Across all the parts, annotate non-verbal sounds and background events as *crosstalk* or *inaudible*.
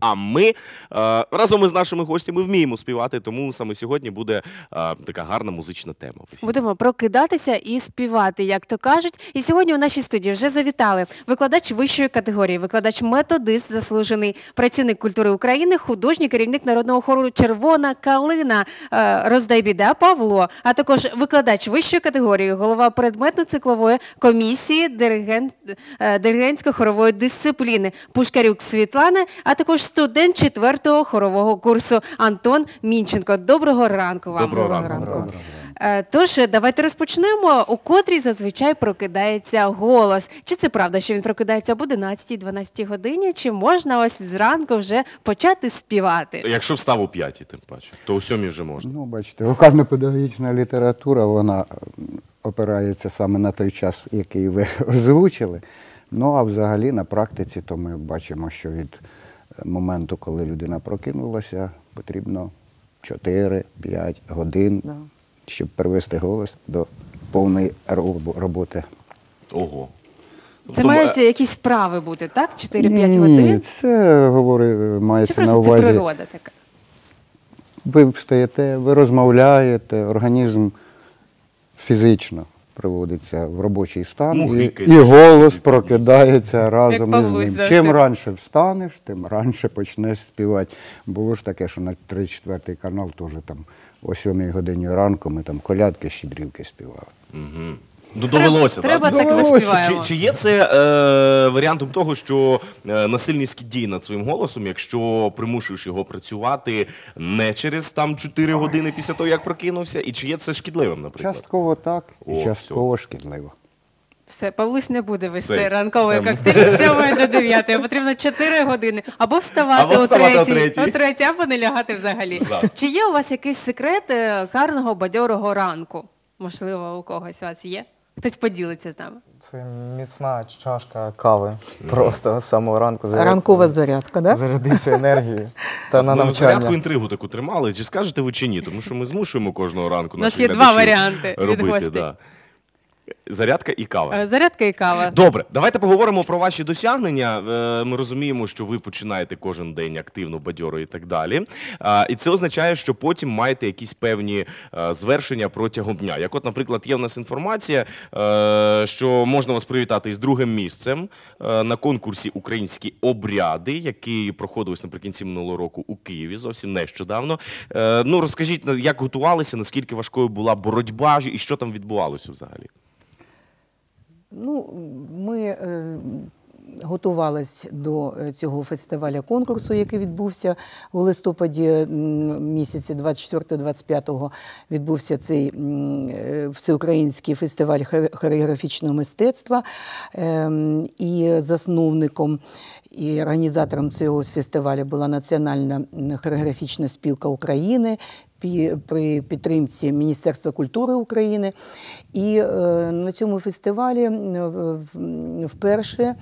А ми е, разом із нашими гостями вміємо співати, тому саме сьогодні буде е, така гарна музична тема. Будемо прокидатися і співати, як то кажуть. І сьогодні у нашій студії вже завітали викладач вищої категорії, викладач методист, заслужений працівник культури України, художній керівник народного хору Червона калина е, роздай біда Павло, а також викладач вищої категорії, голова предметно-циклової комісії диригент, диригентсько-хорової дисципліни Пушкарюк Світлана, а також студент четвертого хорового курсу Антон Мінченко. Доброго ранку вам. Доброго Доброго ранку. ранку. Е, Тож давайте розпочнемо. У котрій зазвичай прокидається голос. Чи це правда, що він прокидається об 11-12 годині? Чи можна ось зранку вже почати співати? Якщо встав у п'ятій, тим паче, то у сьомій вже можна. Ну, бачите, вокально-педагогічна література, вона опирається саме на той час, який ви *laughs* озвучили. Ну, а взагалі на практиці, то ми бачимо, що від е, моменту, коли людина прокинулася, потрібно 4-5 годин, Да. щоб привести голос до повної роботи. Ого. Це Тобто, мають якісь вправи бути, так? 4-5 Ні, годин? це говорить, Чи мається на просто це природа така? Ви встаєте, ви розмовляєте, організм фізично приводиться в робочий стан, і, і голос прокидається разом із ним. Чим раніше встанеш, тим раніше почнеш співати. Було ж таке, що на 34 канал теж там о 7 годині ранку ми там колядки, щедрівки співали. Угу. Ну, довелося, Треба так? так Довелося. заспіваємо. Чи, чи є це е, варіантом того, що е, насильницькі дії над своїм голосом, якщо примушуєш його працювати не через там 4 години після того, як прокинувся, і чи є це шкідливим, наприклад? Частково так, і О, частково шкідливо. Все, Павлусь не буде вести Все. ранковий Ем. коктейль з 7 до 9. Потрібно 4 години. Або вставати, Або вставати о о 3, третій. о 3, або не лягати взагалі. Да. Чи є у вас якийсь секрет е, гарного бадьорого ранку? Можливо, у когось у вас є? Хтось поділиться з нами. Це міцна чашка кави. Просто з самого ранку зарядка. Ранкова зарядка, да? зарядився енергією *laughs* та на Ну, зарядку інтригу таку тримали. Чи скажете ви чи ні? Тому що ми змушуємо кожного ранку У нас наших є два глядачів варіанти від робити. гостей. Да. Зарядка і кава. Е, Зарядка і кава. Добре, давайте поговоримо про ваші досягнення. Е, Ми розуміємо, що ви починаєте кожен день активно, бадьоро і так далі. А, І це означає, що потім маєте якісь певні е, звершення протягом дня. Як, от, наприклад, є в нас інформація, е, що можна вас привітати із другим місцем е, на конкурсі Українські обряди, який проходився наприкінці минулого року у Києві, зовсім нещодавно. Е, Ну розкажіть, на- як готувалися, наскільки важкою була боротьба і що там відбувалося взагалі? Ну, ми е, готувались до е, цього фестиваля конкурсу, який відбувся у листопаді місяці 24-25 відбувся цей е, всеукраїнський фестиваль хореографічного мистецтва. Ем, І засновником і організатором цього фестивалю була Національна хореографічна спілка України при підтримці Міністерства культури України. І е, на цьому фестивалі е, вперше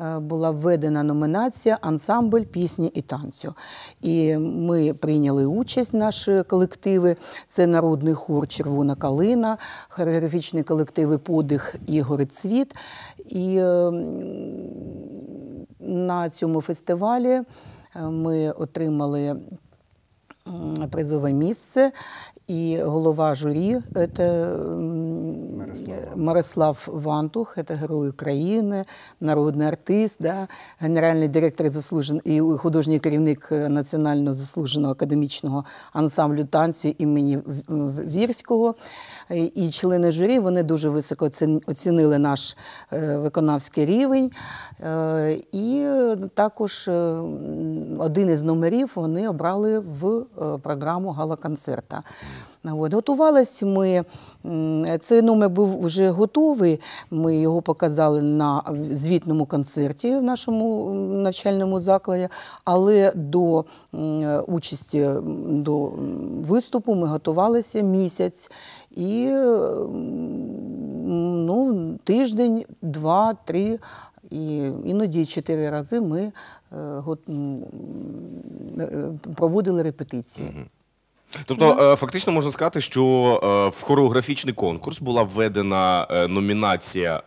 е, була введена номінація Ансамбль пісні і танцю. І ми прийняли участь, наші колективи. Це народний хор Червона калина, хореографічні колективи Подих і Горицвіт. І на цьому фестивалі ми отримали призове місце. І голова журі це м, Мирослав Вантух, це герой України, народний артист, да, генеральний директор заслужен і художній керівник національного заслуженого академічного ансамблю танцю імені Вірського. І члени журі вони дуже високо оцінили наш е, виконавський рівень. Е, І також е, один із номерів вони обрали в е, програму гала-концерта. От. Готувались ми. Цей номер був вже готовий. Ми його показали на звітному концерті в нашому навчальному закладі, але до участі до виступу ми готувалися місяць. І ну, тиждень, два, три. І іноді чотири рази ми е, е, проводили репетиції. Тобто, е, фактично можна сказати, що е, в хореографічний конкурс була введена е, номінація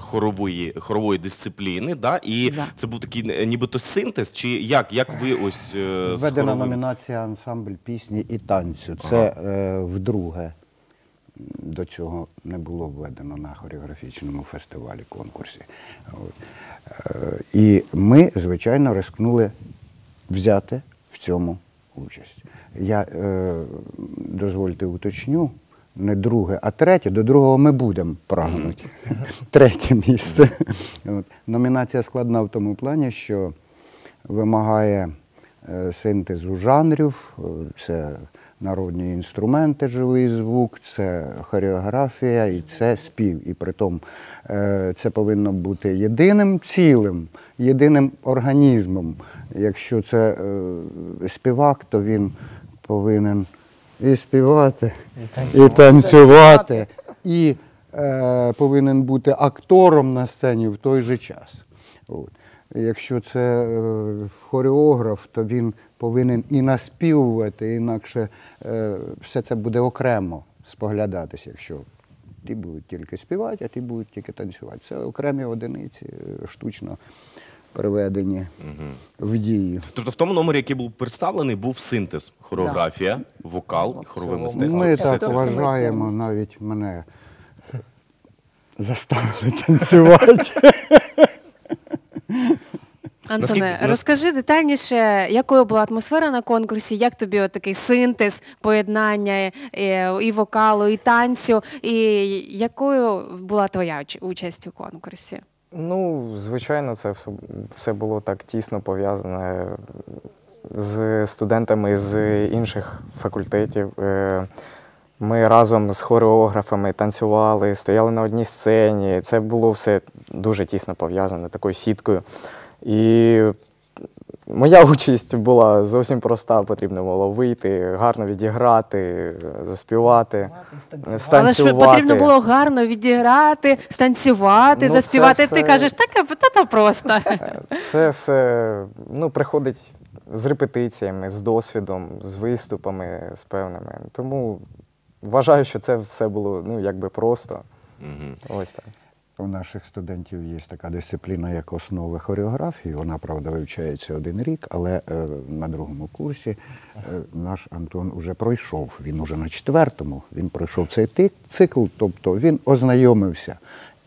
хорової, хорової дисципліни, да? і Да. це був такий нібито синтез, чи як, як ви ось Введена хоровим- номінація ансамбль пісні і танцю. Це е, вдруге. До цього не було введено на хореографічному фестивалі конкурсі. От. Е, і ми, звичайно, рискнули взяти в цьому участь. Я е, дозвольте уточню. Не друге, а третє. До другого ми будемо прагнути. Третє місце. От. Номінація складна в тому плані, що вимагає е, синтезу жанрів, е, це народні інструменти, живий звук, це хореографія і це спів. І притом е, це повинно бути єдиним цілим, єдиним організмом. Якщо це співак, то він повинен і співати, і танцювати, і е, повинен бути актором на сцені в той же час. От. Якщо це е, хореограф, то він повинен і наспівувати, інакше е, все це буде окремо споглядатися, якщо ті будуть тільки співати, а ті будуть тільки танцювати. Це окремі одиниці, е, штучно переведені в дію. Тобто в тому номері, який був представлений, був синтез, хореографія, вокал, і хорове мистецтво. Ми Все так це вважаємо, навіть мене заставили танцювати. Антоне, Наскільки- розкажи детальніше, якою була атмосфера на конкурсі, як тобі от такий синтез, поєднання е, і вокалу, і танцю, і якою була твоя участь у конкурсі? Ну, звичайно, це все, було так тісно пов'язане з студентами з інших факультетів. Е, Ми разом з хореографами танцювали, стояли на одній сцені. Це було все дуже тісно пов'язане такою сіткою. І моя *laughs* участь була зовсім проста. Потрібно було вийти, гарно відіграти, заспівати. станцювати. Але ж потрібно було гарно відіграти, станцювати, Ну, заспівати. це Ти все- кажеш, так, та просто. *laughs* Це все ну, приходить з репетиціями, з досвідом, з виступами, з певними. Тому вважаю, що це все було ну, якби просто. Мгм. Ось так. У наших студентів є така дисципліна, як основи хореографії. Вона, правда, вивчається один рік, але е, на другому курсі е, наш Антон уже пройшов. Він уже на четвертому. Він пройшов цей цикл, тобто він ознайомився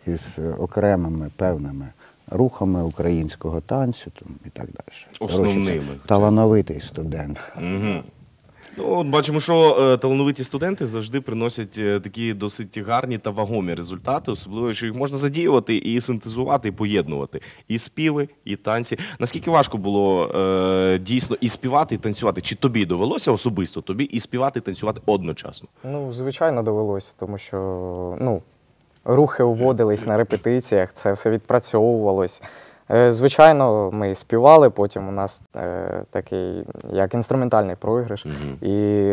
із е, окремими певними рухами українського танцю там, і так далі. Основними, це. Талановитий студент. Мгм. Ну, от бачимо, що е, талановиті студенти завжди приносять е, такі досить гарні та вагомі результати, особливо, що їх можна задіювати і синтезувати, і поєднувати. І співи, і танці. Наскільки важко було е, дійсно і співати, і танцювати? Чи тобі довелося особисто тобі і співати, і танцювати одночасно? Ну, звичайно, довелося, тому що ну, рухи уводились на репетиціях, це все відпрацьовувалось. Е, Звичайно, ми співали, потім у нас е, такий як інструментальний програш. І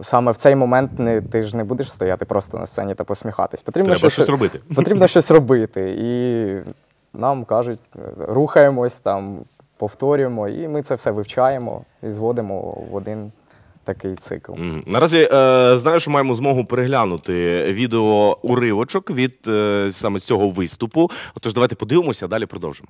саме в цей момент не, ти ж не будеш стояти просто на сцені та посміхатись. Потрібно Треба щось робити. Потрібно *laughs* щось робити. І нам кажуть, е, рухаємось там, повторюємо, і ми це все вивчаємо і зводимо в один такий цикл. Мгм. Наразі е, знаю, що маємо змогу переглянути відео уривочок від е, саме з цього виступу. Отож, давайте подивимося, а далі продовжимо.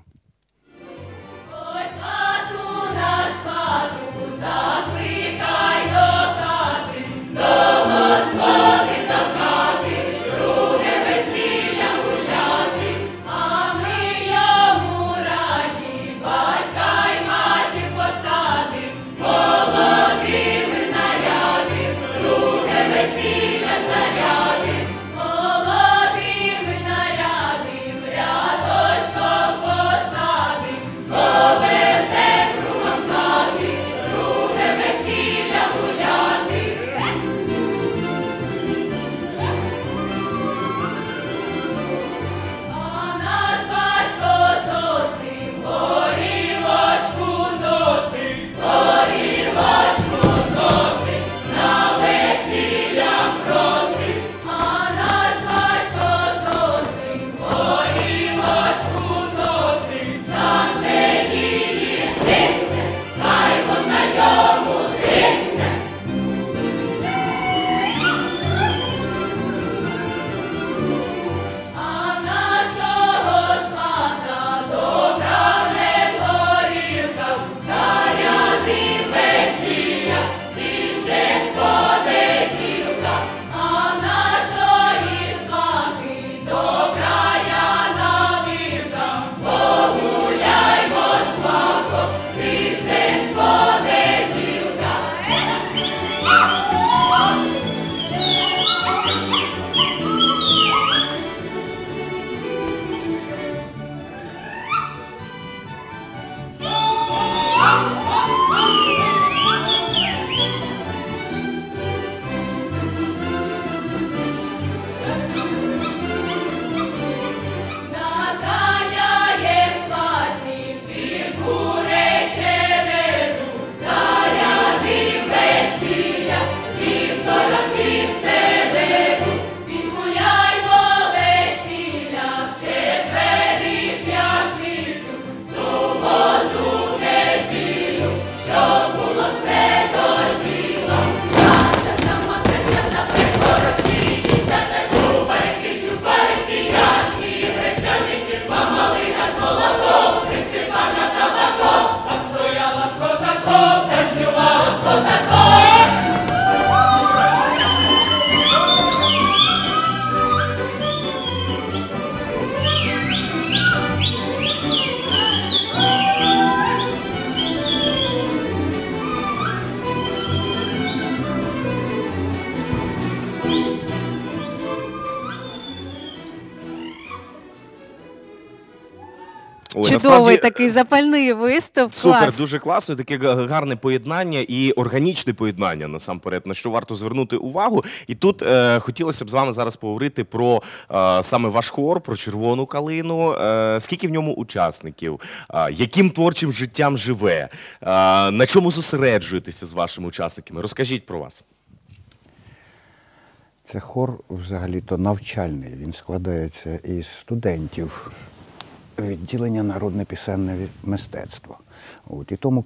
Чудовий насправді, такий запальний виступ. Супер, Клас. дуже класно. Таке гарне поєднання і органічне поєднання насамперед, на що варто звернути увагу. І тут е, хотілося б з вами зараз поговорити про е, саме ваш хор, про червону калину. Е, скільки в ньому учасників, е, яким творчим життям живе, е, на чому зосереджуєтеся з вашими учасниками? Розкажіть про вас. Це хор взагалі-то навчальний. Він складається із студентів відділення народне пісенне мистецтво. От, і тому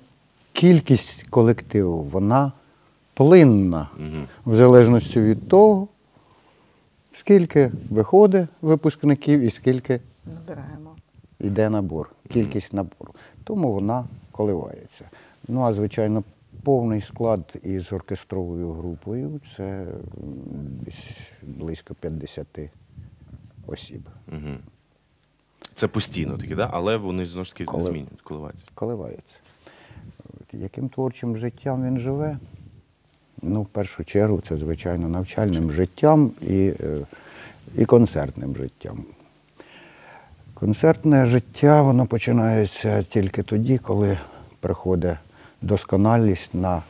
кількість колективу вона плинна, в залежності від того, скільки виходить випускників і скільки Набираємо. йде набор, кількість набору. Тому вона коливається. Ну а звичайно, повний склад із оркестровою групою це близько 50 осіб. Це постійно такі, да? але вони знову ж таки Коли- змінюють, коливаються. Коливається. Яким творчим життям він живе? Ну, в першу чергу, це, звичайно, навчальним життям і, е, і концертним життям. Концертне життя воно починається тільки тоді, коли приходить досконалість на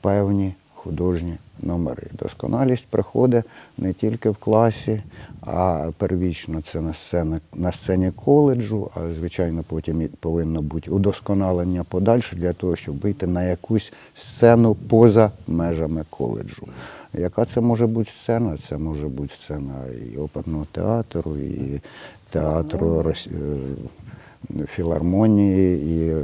певні художні номери. Досконалість приходить не тільки в класі, а первічно це на, сцені, на сцені коледжу, а звичайно потім повинно бути удосконалення подальше для того, щоб вийти на якусь сцену поза межами коледжу. Яка це може бути сцена? Це може бути сцена і оперного театру, і театру філармонії, і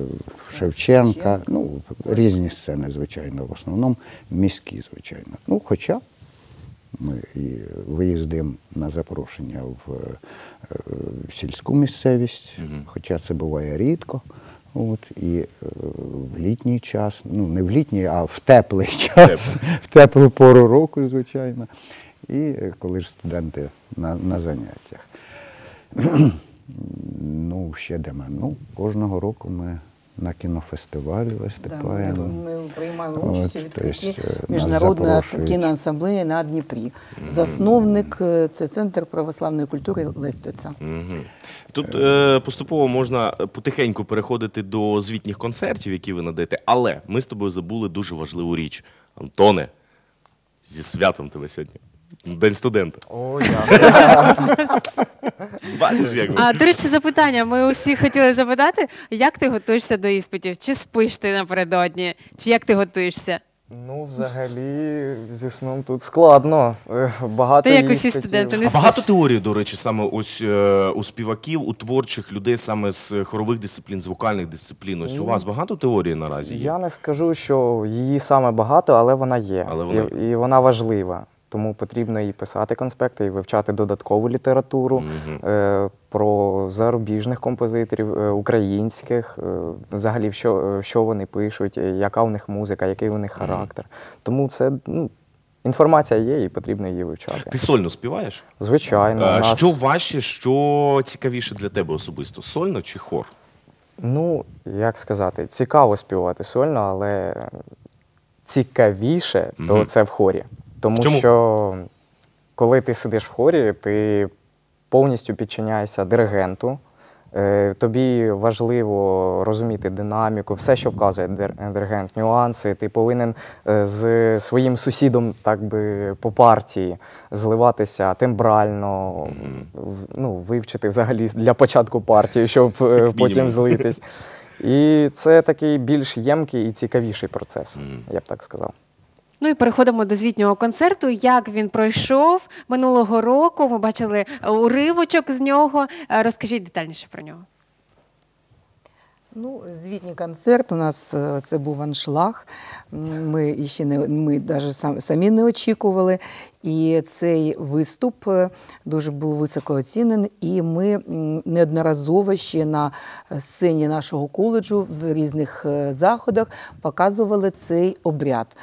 Шевченка. Ну, різні сцени, звичайно, в основному міські, звичайно. Ну, хоча ми і виїздимо на запрошення в, е, в сільську місцевість, хоча це буває рідко. От, і е, в літній час, ну не в літній, а в теплий час, *laughs* в теплу пору року, звичайно. І е, коли ж студенти на, на заняттях. Ну, ще де ми. Ну, кожного року ми на кінофестивалі Да, ми, виступаємо. ми приймаємо участь у відкритті тобто, е, міжнародної запрошують. кіноасамблеї на Дніпрі. Засновник е, це Центр православної культури Лестиця. Тут е, поступово можна потихеньку переходити до звітніх концертів, які ви надаєте, але ми з тобою забули дуже важливу річ. Антоне, зі святом тебе сьогодні. День студента. О, дякую. Бачиш, як? А до речі, запитання. Ми усі хотіли запитати, як ти готуєшся до іспитів? Чи спиш ти напередодні? Чи як ти готуєшся? Ну, взагалі, зі сном тут складно. Е, Багато Ти як усі іспитів. студенти, не А багато теорій, до речі, саме ось е, у співаків, у творчих людей саме з хорових дисциплін, з вокальних дисциплін. Ось у вас багато теорії наразі є? Я не скажу, що її саме багато, але вона є. Але вона і, і вона важлива. Тому потрібно і писати конспекти, і вивчати додаткову літературу е, про зарубіжних композиторів, е, українських, е, взагалі, що, що вони пишуть, е, яка у них музика, який у них характер. Тому це ну, інформація є і потрібно її вивчати. Ти сольно співаєш? Звичайно, у Е, нас- Що важче, що цікавіше для тебе особисто? Сольно чи хор? Ну, як сказати, цікаво співати сольно, але цікавіше, то це в хорі. Тому Чому? що коли ти сидиш в хорі, ти повністю підчиняєшся диригенту. Е, Тобі важливо розуміти динаміку, все, що вказує дир- диригент, нюанси. Ти повинен е, з своїм сусідом, так би по партії, зливатися тембрально, ну, вивчити взагалі для початку партію, щоб е, потім злитись. І це такий більш ємкий і цікавіший процес, я б так сказав. Ну і переходимо до звітнього концерту. Як він пройшов минулого року? Ми бачили е, уривочок з нього. Е, Розкажіть детальніше про нього. Ну, звітній концерт у нас е, це був аншлаг. Ми ще не ми навіть самі не очікували. І цей виступ дуже був високо оцінений. І ми неодноразово ще на сцені нашого коледжу в різних заходах показували цей обряд.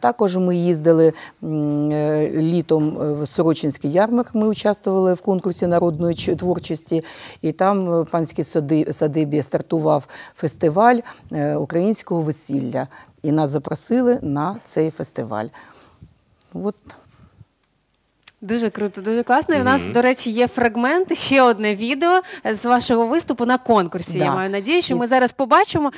Також ми їздили е, літом е, в Сорочинський ярмарк. Ми участвували в конкурсі народної творчості, і там е, в панській садибі стартував фестиваль е, українського весілля. І нас запросили на цей фестиваль. От Дуже круто, дуже класно. І у нас, Мгм. до речі, є фрагмент, ще одне відео з вашого виступу на конкурсі. Да. Я маю надію, що І ми це- зараз побачимо.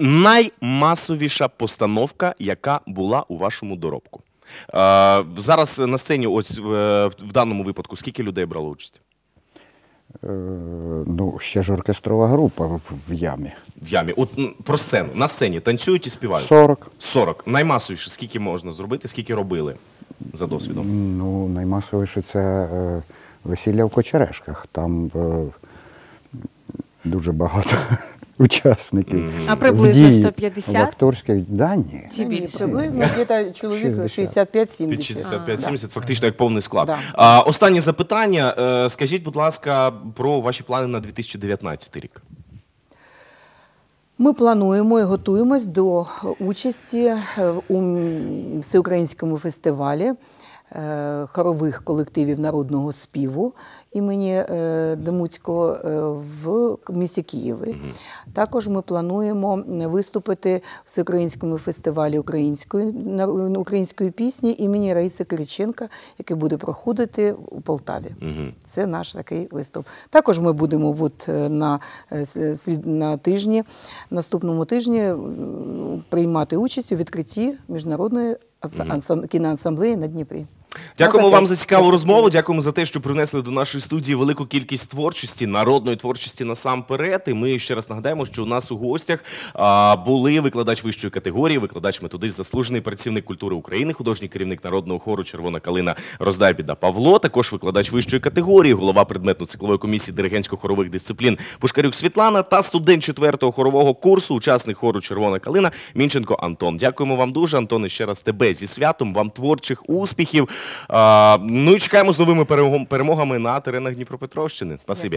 Наймасовіша постановка, яка була у вашому доробку. Е, зараз на сцені, ось в, в даному випадку, скільки людей брало участь? Е, ну, ще ж оркестрова група в, в ямі. В ямі. От м, про сцену. На сцені танцюють і співають. 40. 40. Наймасовіше, скільки можна зробити, скільки робили за досвідом? Ну, наймасовіше це е, весілля в Кочерешках. Там е, дуже багато. Учасників. А в приблизно дії 150? В акторських да, ні. Чи Ні, більше? приблизно где-то чоловік 60. 65-70. Під 65-70, фактично як повний склад. Да. А, останнє запитання. Е, Скажіть, будь ласка, про ваші плани на 2019 рік. Ми плануємо і готуємось до участі е, у всеукраїнському фестивалі е, хорових колективів народного співу імені е, Демуцького е, в місті Києві. Також ми плануємо виступити в всеукраїнському фестивалі української української пісні імені Раїси Кириченка, який буде проходити у Полтаві. Це наш такий виступ. Також ми будемо от, е, на, на тижні, наступному тижні приймати участь у відкритті міжнародної кіноасамблеї на Дніпрі. Дякуємо вам за цікаву розмову. Дякуємо за те, що принесли до нашої студії велику кількість творчості, народної творчості насамперед. І ми ще раз нагадаємо, що у нас у гостях а, були викладач вищої категорії, викладач методист, заслужений працівник культури України, художній керівник народного хору Червона калина Роздайбіда Павло, також викладач вищої категорії, голова предметно-циклової комісії диригентсько-хорових дисциплін Пушкарюк Світлана та студент четвертого хорового курсу, учасник хору Червона калина Мінченко Антон. Дякуємо вам дуже, Антоне. Ще раз тебе зі святом. Вам творчих успіхів. Ну і чекаємо з новими перемогами на теренах Дніпропетровщини. Спасибі.